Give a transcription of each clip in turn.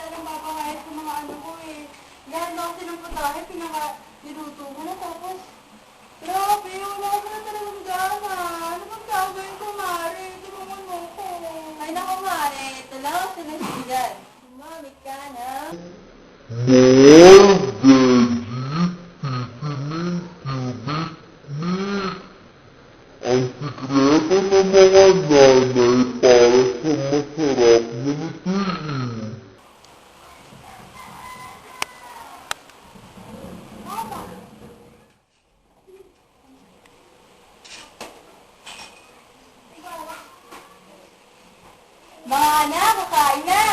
na alam papakayat sa mga ano ko eh. Lahat na kasi ng putahe, pinaka, niluto ko na tapos, grabe, wala ko na talagang gana. Ano bang gagawin ko, Mari? Tulungan mo ko. Ay, naku, Mari. Ito lang ang sinasigan. Umamit ka na. Ang sikreto ng mga nanay Mga anak, kakain na!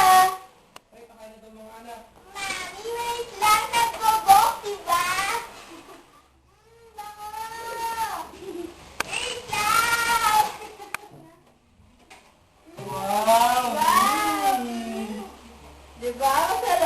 Ay, kakain na daw mga anak. Mami, wait lang. Nagbobok, diba? Hmm, wow! Wow! Diba? Masarap